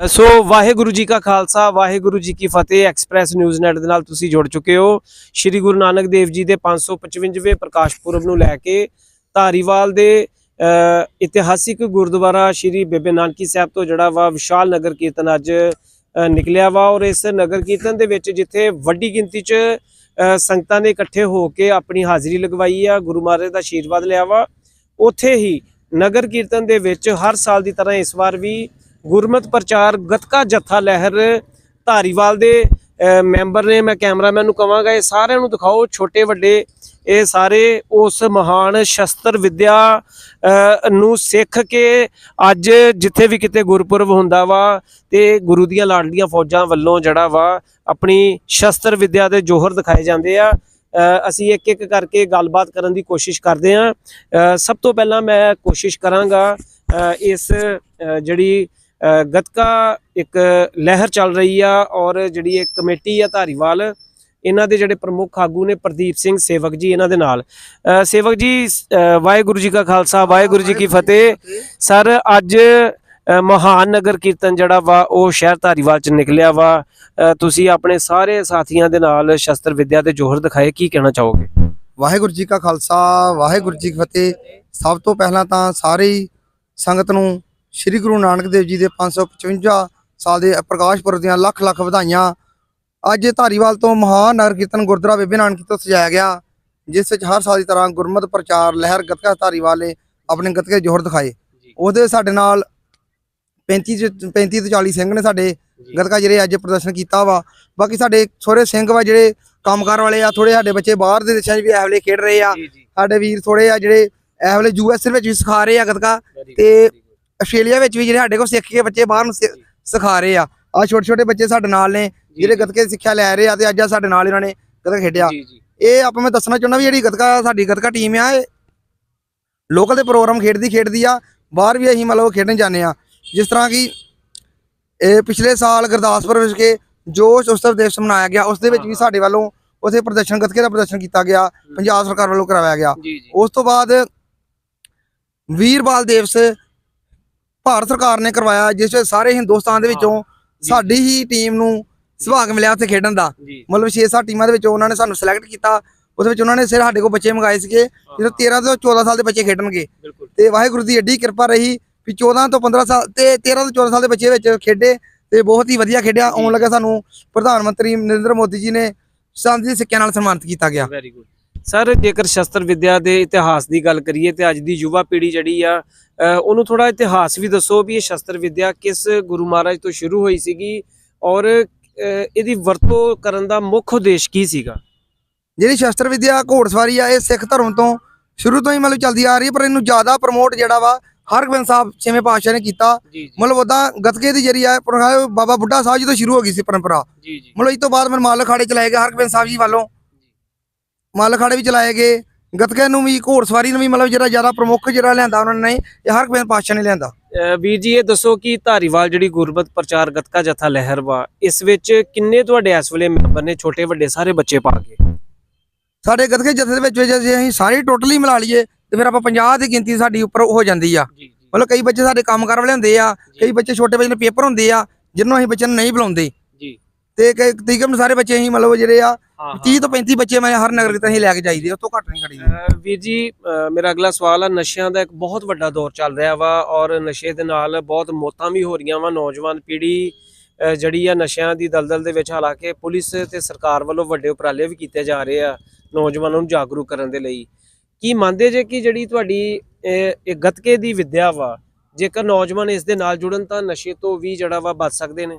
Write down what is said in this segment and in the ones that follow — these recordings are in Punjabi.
ਸੋ ਵਾਹਿਗੁਰੂ ਜੀ ਕਾ ਖਾਲਸਾ, ਵਾਹਿਗੁਰੂ ਜੀ ਕੀ ਫਤਿਹ ਐਕਸਪ੍ਰੈਸ ਨਿਊਜ਼ ਨੈਟ ਦੇ ਨਾਲ ਤੁਸੀਂ ਜੁੜ ਚੁੱਕੇ ਹੋ। ਸ੍ਰੀ ਗੁਰੂ ਨਾਨਕ ਦੇਵ ਜੀ ਦੇ 555ਵੇਂ ਪ੍ਰਕਾਸ਼ ਪੁਰਬ ਨੂੰ ਲੈ ਕੇ ਧਾਰੀਵਾਲ ਦੇ ਇਤਿਹਾਸਿਕ ਗੁਰਦੁਆਰਾ ਸ੍ਰੀ ਬੇਬੇ ਨਾਨਕੀ ਸਾਹਿਬ ਤੋਂ ਜਿਹੜਾ ਵਾ ਵਿਸ਼ਾਲ ਨਗਰ ਕੀਰਤਨ ਅੱਜ ਨਿਕਲਿਆ ਵਾ ਔਰ ਇਸ ਨਗਰ ਕੀਰਤਨ ਦੇ ਵਿੱਚ ਜਿੱਥੇ ਵੱਡੀ ਗਿਣਤੀ 'ਚ ਸੰਗਤਾਂ ਨੇ ਇਕੱਠੇ ਹੋ ਕੇ ਆਪਣੀ ਹਾਜ਼ਰੀ ਲਗਵਾਈ ਆ, ਗੁਰੂ ਮਹਾਰਾਜ ਦਾ ਆਸ਼ੀਰਵਾਦ ਲਿਆ ਵਾ। ਉੱਥੇ ਹੀ ਨਗਰ ਕੀਰਤਨ ਦੇ ਵਿੱਚ ਹਰ ਸਾਲ ਦੀ ਤਰ੍ਹਾਂ ਇਸ ਵਾਰ ਵੀ ਗੁਰਮਤ ਪ੍ਰਚਾਰ ਗਤਕਾ ਜੱਥਾ ਲਹਿਰ ਧਾਰੀਵਾਲ ਦੇ ਮੈਂਬਰ ਨੇ, ਮੈਂ ਕੈਮਰਾਮੈਨ ਨੂੰ ਕਵਾਂਗਾ, ਇਹ ਸਾਰਿਆਂ ਨੂੰ ਦਿਖਾਓ, ਛੋਟੇ, ਵੱਡੇ, ਇਹ ਸਾਰੇ ਉਸ ਮਹਾਨ ਸ਼ਸਤਰ ਵਿੱਦਿਆ ਨੂੰ ਸਿੱਖ ਕੇ ਅੱਜ ਜਿੱਥੇ ਵੀ ਕਿਤੇ ਗੁਰਪੁਰਬ ਹੁੰਦਾ ਵਾ ਤੇ ਗੁਰੂ ਦੀਆਂ ਲਾਡਲੀਆਂ ਫੌਜਾਂ ਵੱਲੋਂ ਜਿਹੜਾ ਵਾ ਆਪਣੀ ਸ਼ਸਤਰ ਵਿੱਦਿਆ ਦੇ ਜੋਹਰ ਦਿਖਾਏ ਜਾਂਦੇ ਆ। ਅਸੀਂ ਇੱਕ ਇੱਕ ਕਰਕੇ ਗੱਲਬਾਤ ਕਰਨ ਦੀ ਕੋਸ਼ਿਸ਼ ਕਰਦੇ ਆ ਸਭ ਤੋਂ ਪਹਿਲਾਂ ਮੈਂ ਕੋਸ਼ਿਸ਼ ਕਰਾਂਗਾ ਇਸ ਜਿਹੜੀ ਗੱਤਕਾ ਇੱਕ ਲਹਿਰ ਚੱਲ ਰਹੀ ਆ ਔਰ ਜਿਹੜੀ ਇੱਕ ਕਮੇਟੀ ਆ ਧਾਰੀਵਾਲ ਇਹਨਾਂ ਦੇ ਜਿਹੜੇ ਪ੍ਰਮੁੱਖ ਆਗੂ ਨੇ ਪ੍ਰਦੀਪ ਸਿੰਘ ਸੇਵਕ ਜੀ ਇਹਨਾਂ ਦੇ ਨਾਲ। ਸੇਵਕ ਜੀ ਵਾਹਿਗੁਰੂ ਜੀ ਕਾ ਖਾਲਸਾ ਵਾਹਿਗੁਰੂ ਜੀ ਕੀ ਫਤਿਹ। ਸਰ ਅੱਜ ਮਹਾਨ ਨਗਰ ਕੀਰਤਨ ਜਿਹੜਾ ਵਾ ਉਹ ਸ਼ਹਿਰ ਧਾਰੀਵਾਲ ਚ ਨਿਕਲਿਆ ਵਾ। ਤੁਸੀਂ ਆਪਣੇ ਸਾਰੇ ਸਾਥੀਆਂ ਦੇ ਨਾਲ ਸ਼ਸਤਰ ਵਿਦਿਆ ਦੇ ਜੋਹਰ ਦਿਖਾਏ ਕੀ ਕਹਿਣਾ ਚਾਹੋਗੇ? ਵਾਹਿਗੁਰੂ ਜੀ ਕਾ ਖਾਲਸਾ ਵਾਹਿਗੁਰੂ ਜੀ ਕੀ ਫਤਿਹ। ਸਭ ਤੋਂ ਪਹਿਲਾਂ ਤਾਂ ਸਾਰੇ ਸੰਗਤ ਨੂੰ ਸ੍ਰੀ ਗੁਰੂ ਨਾਨਕ ਦੇਵ ਜੀ ਦੇ 555 ਸਾਲ ਦੇ ਪ੍ਰਕਾਸ਼ ਪੁਰਬ ਦੀਆਂ ਲੱਖ ਲੱਖ ਵਧਾਈਆਂ। ਅੱਜ ਧਾਰੀਵਾਲ ਤੋਂ ਮਹਾਨ ਨਗਰ ਕੀਰਤਨ ਗੁਰਦੁਆਰਾ ਬੇਬੇ ਨਾਨਕੀ ਤੋਂ ਸਜਾਇਆ ਗਿਆ ਜਿਸ ਵਿੱਚ ਹਰ ਸਾਲ ਦੀ ਤਰ੍ਹਾਂ ਗੁਰਮਤਿ ਪ੍ਰਚਾਰ ਲਹਿਰ ਗੱਤਕਾ ਧਾਰੀਵਾਲ ਨੇ ਆਪਣੇ ਗੱਤਕੇ ਜੋਹਰ ਦਿਖਾਏ। ਉਹਦੇ ਸਾਡੇ ਨਾਲ 35 ਚ- 35 ਤੋਂ 40 ਸਿੰਘ ਨੇ ਸਾਡੇ ਗੱਤਕਾ ਜਿਹੜੇ ਅੱਜ ਪ੍ਰਦਰਸ਼ਨ ਕੀਤਾ ਵਾ। ਬਾਕੀ ਸਾਡੇ ਸੋਹਰੇ ਸਿੰਘ ਵਾ ਜਿਹੜੇ ਕੰਮਕਾਰ ਵਾਲੇ ਆ ਥੋੜੇ ਸਾਡੇ ਬੱਚੇ ਬਾਹਰ ਦੇ ਦੇਸ਼ਾਂ 'ਚ ਵੀ ਇਹ ਵੇਲੇ ਖੇਡ ਰਹੇ ਆ। ਸਾਡੇ ਵੀਰ ਥੋੜੇ ਆ ਜਿਹੜੇ ਇਹ ਵੇਲੇ ਯੂਐਸ ਵਿੱਚ ਵੀ ਸਿਖਾ ਰਹੇ ਆ ਗੱਤਕਾ। ਤੇ ਆਸਟ੍ਰੇਲੀਆ ਵਿੱਚ ਵੀ ਜਿਹੜੇ ਸਾਡੇ ਕੋਲ ਸਿੱਖ ਕੇ ਬੱਚੇ ਬਾਹਰ ਨੂੰ ਸਿ- ਸਿਖਾ ਰਹੇ ਆ। ਆ ਛੋਟੇ ਛੋਟੇ ਬੱਚੇ ਸਾਡੇ ਨਾਲ ਨੇ ਜਿਹੜੇ ਗੱਤਕੇ ਦੀ ਸਿੱਖਿਆ ਲੈ ਰਹੇ ਆ ਤੇ ਅੱਜ ਆ ਸਾਡੇ ਨਾਲ ਇਹਨਾਂ ਨੇ ਗੱਤਕਾ ਖੇਡਿਆ। ਜੀ ਜੀ। ਇਹ ਆਪਾਂ ਮੈਂ ਦੱਸਣਾ ਚਾਹੁੰਦਾ ਵੀ ਜਿਹੜੀ ਗੱਤਕਾ ਸਾਡੀ ਗੱਤਕਾ ਟੀਮ ਆ ਇਹ ਲੋਕਲ ਦੇ ਪ੍ਰੋਗਰਾਮ ਖੇਡਦੀ ਖੇਡਦੀ ਆ ਬਾਹਰ ਵੀ ਅਸੀਂ ਮਤਲਬ ਖੇਡਣ ਜਾਂਦੇ ਆ। ਜਿਸ ਤਰ੍ਹਾਂ ਕਿ ਇਹ ਪਿਛਲੇ ਸਾਲ ਗੁਰਦਾਸਪੁਰ ਵਿੱਚ ਕੇ ਜੋਸ਼ ਉਤਸਵ ਦਿਵਸ ਮਨਾਇਆ ਗਿਆ ਉਸ ਦੇ ਵਿੱਚ ਵੀ ਸਾਡੇ ਵੱਲੋਂ ਉਥੇ ਪ੍ਰਦਰਸ਼ਨ ਗੱਤਕੇ ਦਾ ਪ੍ਰਦਰਸ਼ਨ ਕੀਤਾ ਗਿਆ ਪੰਜਾਬ ਸਰਕਾਰ ਵੱਲੋਂ ਕਰਵਾਇਆ ਗਿਆ। ਜੀ ਜੀ। ਉਸ ਤੋਂ ਬਾਅਦ ਵੀਰ ਬਾਲ ਦਿਵਸ ਭਾਰਤ ਸਰਕਾਰ ਨੇ ਕਰਵਾਇਆ ਜਿਸ ਵਿੱਚ ਸਾਰੇ ਹਿੰਦੁਸਤਾਨ ਦੇ ਵਿੱਚੋਂ ਸਾਡੀ ਹੀ ਟੀਮ ਨੂੰ ਸੁਭਾਗ ਮਿਲਿਆ ਉੱਥੇ ਖੇਡਣ ਦਾ। ਮਤਲਬ 6-7 ਟੀਮਾਂ ਦੇ ਵਿੱਚੋਂ ਉਹਨਾਂ ਨੇ ਸਾਨੂੰ ਸਿਲੈਕਟ ਕੀਤਾ। ਉਹਦੇ ਵਿੱਚ ਉਹਨਾਂ ਨੇ ਸਿਰ ਸਾਡੇ ਕੋਲ ਬੱਚੇ ਮੰਗਾਏ ਸੀਗੇ ਜਦੋਂ 13 ਤੋਂ 14 ਸਾਲ ਦੇ ਬੱਚੇ ਖੇਡਣਗੇ। ਤੇ ਵਾਹਿਗੁਰੂ ਦੀ ਏਡੀ ਕਿਰਪਾ ਰਹੀ ਵੀ 14 ਤੋਂ 15 ਸਾਲ ਤੇ 13 ਤੋਂ 14 ਸਾਲ ਦੇ ਬੱਚੇ ਵਿੱਚ ਖੇਡੇ ਤੇ ਬਹੁਤ ਹੀ ਵਧੀਆ ਖੇਡਿਆ। ਆਉਣ ਲੱਗਾ ਸਾਨੂੰ ਪ੍ਰਧਾਨ ਮੰਤਰੀ ਨਰਿੰਦਰ ਮੋਦੀ ਜੀ ਨੇ ਦੇ ਸਿੱਕਿਆਂ ਨਾਲ ਸਨਮਾਨਿਤ ਕੀਤਾ ਗਿਆ। ਵੈਰੀ ਗੁੱਡ ਸਰ ਜੇਕਰ ਸ਼ਸਤਰ ਵਿਦਿਆ ਦੇ ਇਤਿਹਾਸ ਦੀ ਗੱਲ ਕਰੀਏ ਤੇ ਅੱਜ ਦੀ ਯੁਵਾ ਪੀੜ੍ਹੀ ਜਿਹੜੀ ਆ ਉਹਨੂੰ ਥੋੜਾ ਇਤਿਹਾਸ ਵੀ ਦੱਸੋ ਵੀ ਇਹ ਸ਼ਸਤਰ ਵਿਦਿਆ ਕਿਸ ਗੁਰੂ ਮਹਾਰਾਜ ਤੋਂ ਸ਼ੁਰੂ ਹੋਈ ਸੀਗੀ ਔਰ ਇਹਦੀ ਵਰਤੋਂ ਕਰਨ ਦਾ ਮੁੱਖ ਉਦੇਸ਼ ਕੀ ਸੀਗਾ? ਜਿਹੜੀ ਸ਼ਸਤਰ ਵਿਦਿਆ ਘੋੜਸਵਾਰੀ ਆ ਇਹ ਸਿੱਖ ਧਰਮ ਤੋਂ ਸ਼ੁਰੂ ਤੋਂ ਹੀ ਮਤਲਬ ਚੱਲਦੀ ਆ ਰਹੀ ਹੈ ਪਰ ਇਹਨੂੰ ਜ਼ਿਆਦਾ ਪ੍ਰਮੋਟ ਜਿਹੜਾ ਵਾ ਹਰਗੋਬਿੰਦ ਸਾਹਿਬ ਛੇਵੇਂ ਪਾਤਸ਼ਾਹ ਨੇ ਕੀਤਾ। ਮਤਲਬ ਉਦਾਂ ਗੱਤਕੇ ਦੀ ਜਿਹੜੀ ਆ ਪਰ- ਬਾਬਾ ਬੁੱਢਾ ਸਾਹਿਬ ਜੀ ਤੋਂ ਸ਼ੁਰੂ ਹੋ ਗਈ ਸੀ ਪਰੰਪਰਾ। ਮਤਲਬ ਇਸ ਤੋਂ ਬਾਅਦ ਮਨ ਮਾਲ ਅਖਾੜੇ ਚਲਾਏ ਗਏ ਹਰਗੋਬਿੰਦ ਸਾਹਿਬ ਜੀ ਵੱਲੋਂ। ਮਾਲ ਅਖਾੜੇ ਵੀ ਚਲਾਏ ਗਏ। ਗੱਤਕੇ ਨੂੰ ਵੀ ਘੋੜਸਵਾਰੀ ਨੂੰ ਵੀ ਮਤਲਬ ਜਿਹੜਾ ਜ਼ਿਆਦਾ ਪ੍ਰਮੁੱਖ ਜਿਹੜਾ ਲਿਆਂਦਾ ਉਹਨਾਂ ਨੇ ਇਹ ਹਰਗੋਬਿੰਦ ਪਾਤਸ਼ਾਹ ਨੇ ਲਿਆਂਦਾ। ਵੀਰ ਜੀ ਇਹ ਦੱਸੋ ਕਿ ਧਾਰੀਵਾਲ ਜਿਹੜੀ ਗੁਰਬਤ ਪ੍ਰਚਾਰ ਗੱਤਕਾ ਜਥਾ ਲਹਿਰ ਵਾ ਇਸ ਵਿੱਚ ਕਿੰਨੇ ਤੁਹਾਡੇ ਇਸ ਵੇਲੇ ਮੈਂਬਰ ਨੇ ਛੋਟੇ ਵੱਡੇ ਸਾਰੇ ਬੱਚੇ ਪਾ ਕੇ? ਸਾਡੇ ਗੱਤਕੇ ਜਥੇ ਦੇ ਵਿੱਚ ਜੇ ਅਸੀਂ ਸਾਰੇ ਟੋਟਲੀ ਮਿਲਾ ਲਈਏ ਤੇ ਫਿਰ ਆਪਾਂ 50 ਦੀ ਗਿਣਤੀ ਸਾਡੀ ਉੱਪਰ ਹੋ ਜਾਂਦੀ ਆ। ਮਤਲਬ ਕਈ ਬੱਚੇ ਸਾਡੇ ਕੰਮ ਕਰ ਵਾਲੇ ਹੁੰਦੇ ਆ ਕਈ ਬੱਚੇ ਛੋਟੇ ਬੱਚੇ ਨੇ ਪੇਪਰ ਹੁੰਦੇ ਆ ਜਿਹਨੂੰ ਅਸੀਂ ਬੱਚਿਆਂ ਨੂੰ ਨਹੀਂ ਬੁਲਾਉਂਦੇ। ਤੇ ਕਈ ਤਕਰੀਬਨ ਸਾਰੇ ਬੱਚੇ ਅਸੀਂ ਮਤਲਬ ਜਿਹੜੇ ਆ ਹਾਂ 30 ਤੋਂ 35 ਬੱਚੇ ਮੈਂ ਹਰ ਨਗਰ ਕਿਤੇ ਅਸੀਂ ਲੈ ਕੇ ਜਾਈਦੇ ਉਸ ਤੋਂ ਘੱਟ ਨਹੀਂ ਖੜੀਦੇ ਵੀਰ ਜੀ ਮੇਰਾ ਅਗਲਾ ਸਵਾਲ ਆ ਨਸ਼ਿਆਂ ਦਾ ਇੱਕ ਬਹੁਤ ਵੱਡਾ ਦੌਰ ਚੱਲ ਰਿਹਾ ਵਾ ਔਰ ਨਸ਼ੇ ਦੇ ਨਾਲ ਬਹੁਤ ਮੌਤਾਂ ਵੀ ਹੋ ਰਹੀਆਂ ਵਾ ਨੌਜਵਾਨ ਪੀੜ੍ਹੀ ਜਿਹੜੀ ਆ ਨਸ਼ਿਆਂ ਦੀ ਦਲਦਲ ਦੇ ਵਿੱਚ ਹਾਲਾਂਕਿ ਪੁਲਿਸ ਤੇ ਸਰਕਾਰ ਵੱਲੋਂ ਵੱਡੇ ਉਪਰਾਲੇ ਵੀ ਕੀਤੇ ਜਾ ਰਹੇ ਆ ਨੌਜਵਾਨਾਂ ਨੂੰ ਜਾਗਰੂਕ ਕਰਨ ਦੇ ਲਈ। ਕੀ ਮੰਨਦੇ ਜੇ ਕਿ ਜਿਹੜੀ ਤੁਹਾਡੀ ਇਹ ਗੱਤਕੇ ਦੀ ਵਿੱਦਿਆ ਵਾ ਜੇਕਰ ਨੌਜਵਾਨ ਇਸ ਦੇ ਨਾਲ ਜੁੜਨ ਤਾਂ ਨਸ਼ੇ ਤੋਂ ਵੀ ਜਿਹੜਾ ਵਾ ਬਚ ਸਕਦੇ ਨੇ?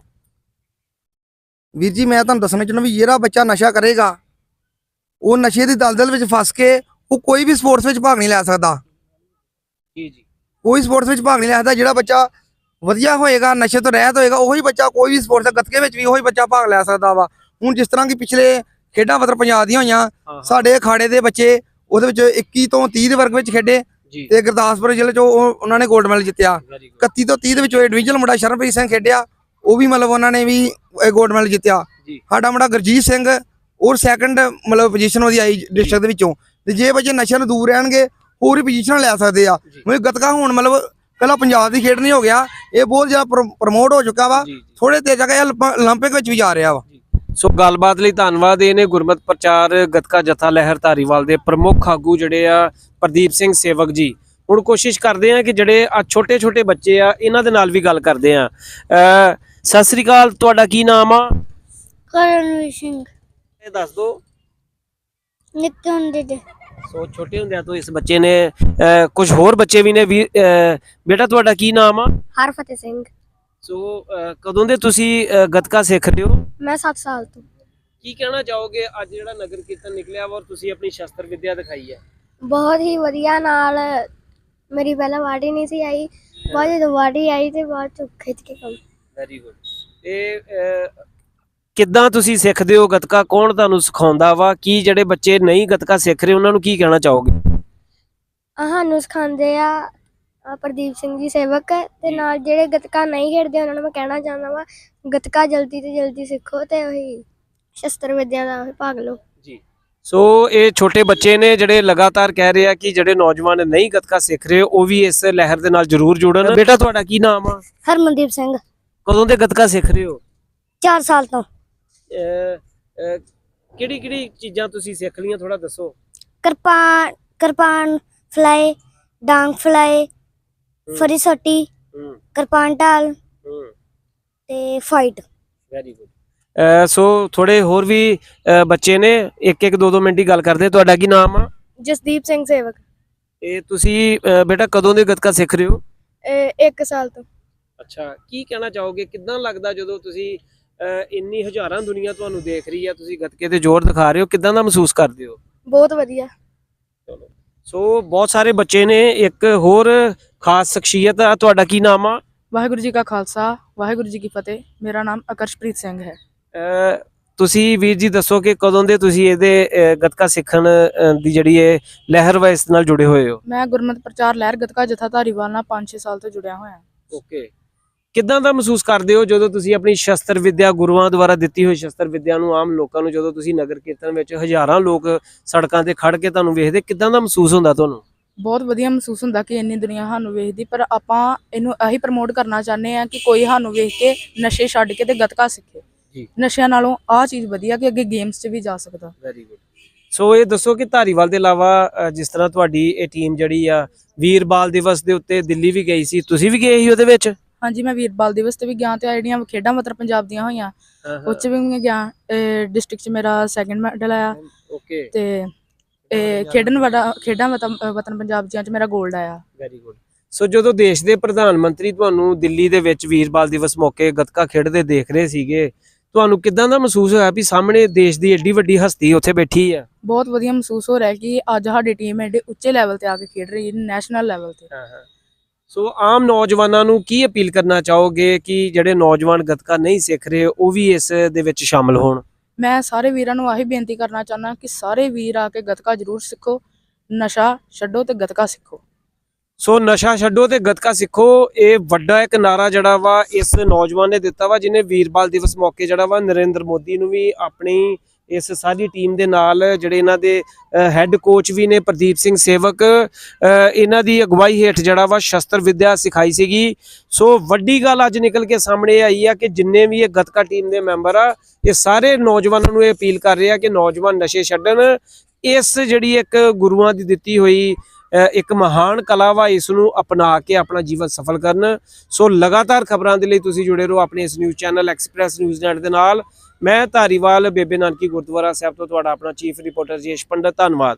ਵੀਰ ਜੀ ਮੈਂ ਤੁਹਾਨੂੰ ਦੱਸਣਾ ਚਾਹੁੰਦਾ ਵੀ ਜਿਹੜਾ ਬੱਚਾ ਨਸ਼ਾ ਕਰੇਗਾ ਉਹ ਨਸ਼ੇ ਦੀ ਦਲਦਲ ਵਿੱਚ ਫਸ ਕੇ ਉਹ ਕੋਈ ਵੀ ਸਪੋਰਟਸ ਵਿੱਚ ਭਾਗ ਨਹੀਂ ਲੈ ਸਕਦਾ। ਜੀ ਜੀ। ਕੋਈ ਸਪੋਰਟਸ ਵਿੱਚ ਭਾਗ ਨਹੀਂ ਲੈ ਸਕਦਾ ਜਿਹੜਾ ਬੱਚਾ ਵਧੀਆ ਹੋਏਗਾ ਨਸ਼ੇ ਤੋਂ ਰਹਿਤ ਹੋਏਗਾ ਉਹੀ ਬੱਚਾ ਕੋਈ ਵੀ ਸਪੋਰਟਸ ਗੱਤਕੇ ਵਿੱਚ ਵੀ ਉਹੀ ਬੱਚਾ ਭਾਗ ਲੈ ਸਕਦਾ ਵਾ। ਹੁਣ ਜਿਸ ਤਰ੍ਹਾਂ ਕਿ ਪਿਛਲੇ ਖੇਡਾਂ ਵਤਰ ਪੰਜਾਬ ਦੀਆਂ ਹੋਈਆਂ ਸਾਡੇ ਅਖਾੜੇ ਦੇ ਬੱਚੇ ਉਹਦੇ ਵਿੱਚ 21 ਤੋਂ 30 ਦੇ ਵਰਗ ਵਿੱਚ ਖੇਡੇ ਤੇ ਗੁਰਦਾਸਪੁਰ ਜ਼ਿਲ੍ਹੇ ਚੋਂ ਉਹ- ਉਹਨਾਂ ਨੇ 골ਡ ਮੈਡਲ ਜਿੱਤਿਆ। ਵੈਰੀ ਗੁੱਡ 31 ਤੋਂ 30 ਦੇ ਵਿੱਚ ਡਿਵੀਜ਼ਨ ਮੁੰਡਾ ਸ਼ਰਨਪ੍ਰੀਤ ਸਿੰਘ ਖੇਡਿਆ। ਉਹ ਵੀ ਮਤਲਬ ਉਹਨਾਂ ਨੇ ਵੀ ਇਹ ਗੋਲਡ ਮੈਡਲ ਜਿੱਤਿਆ। ਸਾਡਾ ਮੁੰਡਾ ਗਰਜੀਤ ਸਿੰਘ ਔਰ ਸੈਕੰਡ ਮਤਲਬ ਪੋਜੀਸ਼ਨ ਉਹਦੀ ਆਈ ਡਿਸਟ੍ਰਿਕਟ ਦੇ ਵਿੱਚੋਂ। ਤੇ ਜੇ ਬੱਚੇ ਨਸ਼ੇ ਤੋਂ ਦੂਰ ਰਹਿਣਗੇ ਪੂਰੀ ਹੀ ਪੋਜੀਸ਼ਨ ਲੈ ਸਕਦੇ ਆ। ਮੈਂ ਗਤਕਾ ਹੁਣ ਮਤਲਬ ਕੱਲਾ ਪੰਜਾਬ ਦੀ ਖੇਡ ਨਹੀਂ ਹੋ ਗਿਆ। ਇਹ ਬਹੁਤ ਜ਼ਿਆਦਾ ਪ੍ਰਮੋਟ ਹੋ ਚੁੱਕਾ ਵਾ। ਥੋੜੇ ਤੇ ਜਗ੍ਹਾ 올림픽 ਵਿੱਚ ਵੀ ਜਾ ਰਿਹਾ ਵਾ। ਸੋ ਗੱਲਬਾਤ ਲਈ ਧੰਨਵਾਦ। ਇਹਨੇ ਗੁਰਮਤ ਪ੍ਰਚਾਰ ਗਤਕਾ ਜਥਾ ਲਹਿਰ ਧਾਰੀਵਾਲ ਦੇ ਪ੍ਰਮੁੱਖ ਆਗੂ ਜਿਹੜੇ ਆ ਪ੍ਰਦੀਪ ਸਿੰਘ ਸੇਵਕ ਜੀ। ਹੁਣ ਕੋਸ਼ਿਸ਼ ਕਰਦੇ ਆ ਕਿ ਜਿਹੜੇ ਆ ਛੋਟੇ ਛੋਟੇ ਬੱਚੇ ਆ ਇਹਨਾਂ ਦੇ ਨਾਲ ਵੀ ਗੱਲ ਕਰਦੇ ਆ। ਸਤਿ ਸ੍ਰੀ ਅਕਾਲ ਤੁਹਾਡਾ ਕੀ ਨਾਮ ਆ? ਕਰਨਵੀਰ ਸਿੰਘ। ਇਹ ਦੱਸ ਦਿਓ ਨਿੱਕੇ ਹੁੰਦੇ ਤੇ। ਸੋ ਛੋਟੇ ਹੁੰਦਿਆਂ ਤੋਂ ਇਸ ਬੱਚੇ ਨੇ ਕੁਝ ਹੋਰ ਬੱਚੇ ਵੀ ਨੇ ਵੀ ਬੇਟਾ ਤੁਹਾਡਾ ਕੀ ਨਾਮ ਆ? ਹਰਫਤਿਹ ਸਿੰਘ। ਸੋ ਕਦੋਂ ਦੇ ਤੁਸੀਂ ਗੱਤਕਾ ਸਿੱਖ ਰਹੇ ਹੋ? ਮੈਂ 7 ਸਾਲ ਤੋਂ। ਕੀ ਕਹਿਣਾ ਚਾਹੋਗੇ? ਅੱਜ ਜਿਹੜਾ ਨਗਰ ਕੀਰਤਨ ਨਿਕਲਿਆ ਵਾ ਔਰ ਤੁਸੀਂ ਆਪਣੀ ਸ਼ਸਤਰ ਵਿੱਦਿਆ ਦਿਖਾਈ ਹੈ। ਬਹੁਤ ਹੀ ਵਧੀਆ। ਨਾਲ ਮੇਰੀ ਪਹਿਲਾਂ ਵਾਢੀ ਨਹੀਂ ਸੀ ਆਈ। ਬਾਅਦ ਜਦੋਂ ਵਾਢੀ ਆਈ ਤੇ ਬਾਅਦ ਚ ਖਿੱਚ ਕੇ ਕੰਮ ਵੈਰੀ ਗੁੱਡ ਤੇ ਕਿੱਦਾਂ ਤੁਸੀਂ ਸਿੱਖਦੇ ਹੋ ਗਤਕਾ? ਕੌਣ ਤੁਹਾਨੂੰ ਸਿਖਾਉਂਦਾ ਵਾ? ਕੀ ਜਿਹੜੇ ਬੱਚੇ ਨਹੀਂ ਗਤਕਾ ਸਿੱਖ ਰਹੇ ਉਹਨਾਂ ਨੂੰ ਕੀ ਕਹਿਣਾ ਚਾਹੋਗੇ? ਸਾਨੂੰ ਸਿਖਾਉਂਦੇ ਆ ਆਹ ਪ੍ਰਦੀਪ ਸਿੰਘ ਜੀ ਸੇਵਕ ਤੇ। ਨਾਲ ਜਿਹੜੇ ਗਤਕਾ ਨਹੀਂ ਖੇਡਦੇ ਉਹਨਾਂ ਨੂੰ ਮੈਂ ਕਹਿਣਾ ਚਾਹੁੰਦਾ ਵਾ ਗਤਕਾ ਜਲਦੀ ਤੋਂ ਜਲਦੀ ਸਿੱਖੋ ਤੇ ਉਹੀ ਸ਼ਸਤਰ ਵਿਦਿਆ ਦਾ ਉਹੀ ਭਾਗ ਲਓ। ਜੀ। ਸੋ ਇਹ ਛੋਟੇ ਬੱਚੇ ਨੇ ਜਿਹੜੇ ਲਗਾਤਾਰ ਕਹਿ ਰਹੇ ਆ ਕਿ ਜਿਹੜੇ ਨੌਜਵਾਨ ਨਹੀਂ ਗਤਕਾ ਸਿੱਖ ਰਹੇ ਉਹ ਵੀ ਇਸ ਲਹਿਰ ਦੇ ਨਾਲ ਜ਼ਰੂਰ ਜੁੜਨ। ਬੇਟਾ ਤੁਹਾਡਾ ਕੀ ਨਾਮ ਆ? ਹਰਮਨਦੀਪ ਸਿੰਘ। ਕਦੋਂ ਦੇ ਗਤਕਾ ਸਿੱਖ ਰਹੇ ਹੋ? 4 ਸਾਲ ਤੋਂ। ਕਿਹੜੀ ਕਿਹੜੀ ਚੀਜ਼ਾਂ ਤੁਸੀਂ ਸਿੱਖ ਲਈਆਂ? ਥੋੜਾ ਦੱਸੋ। ਕਿਰਪਾਨ ਕਿਰਪਾਨ ਫਲਾਈ ਡਾਂਗ ਫਲਾਈ ਫਰੀ ਸੋਟੀ ਹੂੰ। ਕਿਰਪਾਨ ਢਾਲ ਹੂੰ। ਤੇ ਫਾਈਟ। ਵੈਰੀ ਗੁੱਡ ਸੋ ਥੋੜੇ ਹੋਰ ਵੀ ਬੱਚੇ ਨੇ ਇੱਕ ਇੱਕ ਦੋ ਦੋ ਮਿੰਟ ਦੀ ਗੱਲ ਕਰਦੇ। ਤੁਹਾਡਾ ਕੀ ਨਾਮ ਆ? ਜਸਦੀਪ ਸਿੰਘ ਸੇਵਕ। ਇਹ ਤੁਸੀਂ ਬੇਟਾ ਕਦੋਂ ਦੇ ਗੱਤਕਾ ਸਿੱਖ ਰਹੇ ਹੋ? 1 ਸਾਲ ਤੋਂ। ਅੱਛਾ ਕੀ ਕਹਿਣਾ ਚਾਹੋਗੇ? ਕਿਦਾਂ ਲੱਗਦਾ ਜਦੋਂ ਤੁਸੀਂ ਇੰਨੀ ਹਜ਼ਾਰਾਂ ਦੁਨੀਆ ਤੁਹਾਨੂੰ ਦੇਖ ਰਹੀ ਆ ਤੁਸੀਂ ਗੱਤਕੇ ਤੇ ਜ਼ੋਰ ਦਿਖਾ ਰਹੇ ਹੋ ਕਿਦਾਂ ਦਾ ਮਹਿਸੂਸ ਕਰਦੇ ਹੋ? ਬਹੁਤ ਵਧੀਆ। ਚਲੋ। ਸੋ ਬਹੁਤ ਸਾਰੇ ਬੱਚੇ ਨੇ ਇੱਕ ਹੋਰ ਖਾਸ ਸ਼ਖਸੀਅਤ ਆ ਤੁਹਾਡਾ ਕੀ ਨਾਮ ਆ? ਵਾਹਿਗੁਰੂ ਜੀ ਕਾ ਖਾਲਸਾ ਵਾਹਿਗੁਰੂ ਜੀ ਕੀ ਫਤਿਹ। ਮੇਰਾ ਨਾਮ ਆਕਰਸ਼ਪ੍ਰੀਤ ਸਿੰਘ ਹੈ। ਤੁਸੀਂ ਵੀਰ ਜੀ ਦੱਸੋ ਕਿ ਕਦੋਂ ਦੇ ਤੁਸੀਂ ਇਹਦੇ ਗੱਤਕਾ ਸਿੱਖਣ ਦੀ ਜਿਹੜੀ ਇਹ ਲਹਿਰ ਵਾ ਇਸ ਨਾਲ ਜੁੜੇ ਹੋਏ ਹੋ? ਮੈਂ ਗੁਰਮਤ ਪ੍ਰਚਾਰ ਲਹਿਰ ਗਤਕਾ ਜਥਾ ਧਾਰੀਵਾਲ ਨਾਲ 5-6 ਸਾਲ ਤੋਂ ਜੁੜਿਆ ਹੋਇਆ। ਹਾਂ ਓਕੇ। ਕਿੱਦਾਂ ਦਾ ਮਹਿਸੂਸ ਕਰਦੇ ਹੋ ਜਦੋਂ ਤੁਸੀਂ ਆਪਣੀ ਸ਼ਸਤਰ ਵਿੱਦਿਆ ਗੁਰੂਆਂ ਦੁਆਰਾ ਦਿੱਤੀ ਹੋਈ ਸ਼ਸਤਰ ਵਿੱਦਿਆ ਨੂੰ ਆਮ ਲੋਕਾਂ ਨੂੰ ਜਦੋਂ ਤੁਸੀਂ ਨਗਰ ਕੀਰਤਨ ਵਿੱਚ ਹਜ਼ਾਰਾਂ ਲੋਕ ਸੜਕਾਂ ਤੇ ਖੜ ਕੇ ਤੁਹਾਨੂੰ ਵੇਖਦੇ ਕਿੱਦਾਂ ਦਾ ਮਹਿਸੂਸ ਹੁੰਦਾ ਤੁਹਾਨੂੰ? ਬਹੁਤ ਵਧੀਆ ਮਹਿਸੂਸ ਹੁੰਦਾ ਕਿ ਇੰਨੀ ਦੁਨੀਆ ਸਾਨੂੰ ਵੇਖਦੀ ਪਰ ਆਪਾਂ ਇਹਨੂੰ ਇਹੀ ਪ੍ਰਮੋਟ ਕਰਨਾ ਚਾਹੁੰਦੇ ਆ ਕਿ ਕੋਈ ਸਾਨੂੰ ਵੇਖ ਕੇ ਨਸ਼ੇ ਛੱਡ ਕੇ ਤੇ ਗਤਕਾ ਸਿੱਖੇ। ਨਸ਼ਿਆਂ ਨਾਲੋਂ ਆਹ ਚੀਜ਼ ਵਧੀਆ ਕਿ ਅੱਗੇ ਗੇਮਸ 'ਚ ਵੀ ਜਾ ਸਕਦਾ। ਵੈਰੀ ਗੁੱਡ ਸੋ ਇਹ ਦੱਸੋ ਕਿ ਧਾਰੀਵਾਲ ਦੇ ਇਲਾਵਾ ਜਿਸ ਤਰ੍ਹਾਂ ਤੁਹਾਡੀ ਇਹ ਟੀਮ ਜਿਹੜੀ ਆ ਵੀਰ ਬਾਲ ਦਿਵਸ ਦੇ ਉੱਤੇ ਦਿੱਲੀ ਵੀ ਗਈ ਸੀ ਤੁਸੀਂ ਵੀ ਗਏ ਸੀ ਉਹਦੇ ਵਿੱਚ? ਹਾਂਜੀ ਮੈਂ ਵੀਰ ਬਾਲ ਦਿਵਸ ਤੇ ਵੀ ਗਿਆ ਤੇ ਆਹ ਜਿਹੜੀਆਂ ਖੇਡਾਂ ਮਤਲਬ ਪੰਜਾਬ ਦੀਆਂ ਹੋਈਆਂ ਉਹ 'ਚ ਵੀ ਮੈਂ ਗਿਆ ਡਿਸਟ੍ਰਿਕਟ 'ਚ ਮੇਰਾ ਸੈਕੰਡ ਮੈਡਲ ਆਇਆ। ਓਕੇ ਤੇ ਇਹ ਖੇਡਣ ਵਾਲਾ ਖੇਡਾਂ ਵਤਨ ਵਤਨ ਪੰਜਾਬ ਦੀਆਂ 'ਚ ਮੇਰਾ 골ਡ ਆਇਆ। ਵੈਰੀ ਗੁੱਡ ਸੋ ਜਦੋਂ ਦੇਸ਼ ਦੇ ਪ੍ਰਧਾਨ ਮੰਤਰੀ ਤੁਹਾਨੂੰ ਦਿੱਲੀ ਦੇ ਵਿੱਚ ਵੀਰ ਬਾਲ ਦਿਵਸ ਮੌਕੇ ਗੱਤਕਾ ਖੇਡਦੇ ਦੇਖ ਰਹੇ ਸੀਗੇ ਤੁਹਾਨੂੰ ਕਿੱਦਾਂ ਦਾ ਮਹਿਸੂਸ ਹੋਇਆ ਵੀ ਸਾਹਮਣੇ ਦੇਸ਼ ਦੀ ਏਡੀ ਵੱਡੀ ਹਸਤੀ ਉੱਥੇ ਬੈਠੀ ਆ? ਬਹੁਤ ਵਧੀਆ ਮਹਿਸੂਸ ਹੋ ਰਿਹਾ ਕਿ ਅੱਜ ਸਾਡੀ ਟੀਮ ਐਡੇ ਉੱਚੇ ਲੈਵਲ ਤੇ ਆ ਕੇ ਖੇਡ ਰਹੀ ਹੈ ਨੈਸ਼ਨਲ ਲੈਵਲ ਤੇ। ਸੋ ਆਮ ਨੌਜਵਾਨਾਂ ਨੂੰ ਕੀ ਅਪੀਲ ਕਰਨਾ ਚਾਹੋਗੇ ਕਿ ਜਿਹੜੇ ਨੌਜਵਾਨ ਗੱਤਕਾ ਨਹੀਂ ਸਿੱਖ ਰਹੇ ਉਹ ਵੀ ਇਸ ਦੇ ਵਿੱਚ ਸ਼ਾਮਲ ਹੋਣ? ਮੈਂ ਸਾਰੇ ਵੀਰਾਂ ਨੂੰ ਆਹੀ ਬੇਨਤੀ ਕਰਨਾ ਚਾਹੁੰਦਾ ਕਿ ਸਾਰੇ ਵੀਰ ਆ ਕੇ ਗੱਤਕਾ ਜ਼ਰੂਰ ਸਿੱਖੋ ਨਸ਼ਾ ਛੱਡੋ ਤੇ ਗੱਤਕਾ ਸਿੱਖੋ। ਸੋ ਨਸ਼ਾ ਛੱਡੋ ਤੇ ਗੱਤਕਾ ਸਿੱਖੋ ਇਹ ਵੱਡਾ ਇੱਕ ਨਾਰਾ ਜਿਹੜਾ ਵਾ ਇਸ ਨੌਜਵਾਨ ਨੇ ਦਿੱਤਾ ਵਾ ਜਿਹਨੇ ਵੀਰਬਾਲ ਦਿਵਸ ਮੌਕੇ ਜਿਹੜਾ ਵਾ ਨਰਿੰਦਰ ਮੋਦੀ ਨੂੰ ਵੀ ਆਪਣੀ ਇਸ ਸਾਰੀ ਟੀਮ ਦੇ ਨਾਲ ਜਿਹੜੇ ਇਹਨਾਂ ਦੇ ਹੈੱਡ ਕੋਚ ਵੀ ਨੇ ਪ੍ਰਦੀਪ ਸਿੰਘ ਸੇਵਕ ਇਹਨਾਂ ਦੀ ਅਗਵਾਈ ਹੇਠ ਜਿਹੜਾ ਵਾ ਸ਼ਸਤਰ ਵਿਦਿਆ ਸਿਖਾਈ ਸੀਗੀ। ਸੋ ਵੱਡੀ ਗੱਲ ਅੱਜ ਨਿਕਲ ਕੇ ਸਾਹਮਣੇ ਆਈ ਆ ਕਿ ਜਿੰਨੇ ਵੀ ਇਹ ਗੱਤਕਾ ਟੀਮ ਦੇ ਮੈਂਬਰ ਆ, ਇਹ ਸਾਰੇ ਨੌਜਵਾਨਾਂ ਨੂੰ ਇਹ ਅਪੀਲ ਕਰ ਰਹੇ ਆ ਕਿ ਨੌਜਵਾਨ ਨਸ਼ੇ ਛੱਡਣ। ਇਸ ਜਿਹੜੀ ਇੱਕ ਗੁਰੂਆਂ ਦੀ ਦਿੱਤੀ ਹੋਈ ਇੱਕ ਮਹਾਨ ਕਲਾ ਵਾ, ਇਸ ਨੂੰ ਅਪਣਾ ਕੇ ਆਪਣਾ ਜੀਵਨ ਸਫਲ ਕਰਨ। ਸੋ ਲਗਾਤਾਰ ਖਬਰਾਂ ਦੇ ਲਈ ਤੁਸੀਂ ਜੁੜੇ ਰਹੋ ਆਪਣੇ ਇਸ ਨਿਊਜ਼ ਚੈਨਲ ਐਕਸਪ੍ਰੈਸ ਨਿਊਜ਼ ਦੇ ਨਾਲ। ਮੈਂ ਧਾਰੀਵਾਲ ਬੇਬੇ ਨਾਨਕੀ ਗੁਰਦੁਆਰਾ ਸਾਹਿਬ ਤੋਂ ਤੁਹਾਡਾ ਆਪਣਾ ਚੀਫ ਰਿਪੋਰਟਰ ਜੀਸ਼ ਪੰਡਤ ਧੰਨਵਾਦ।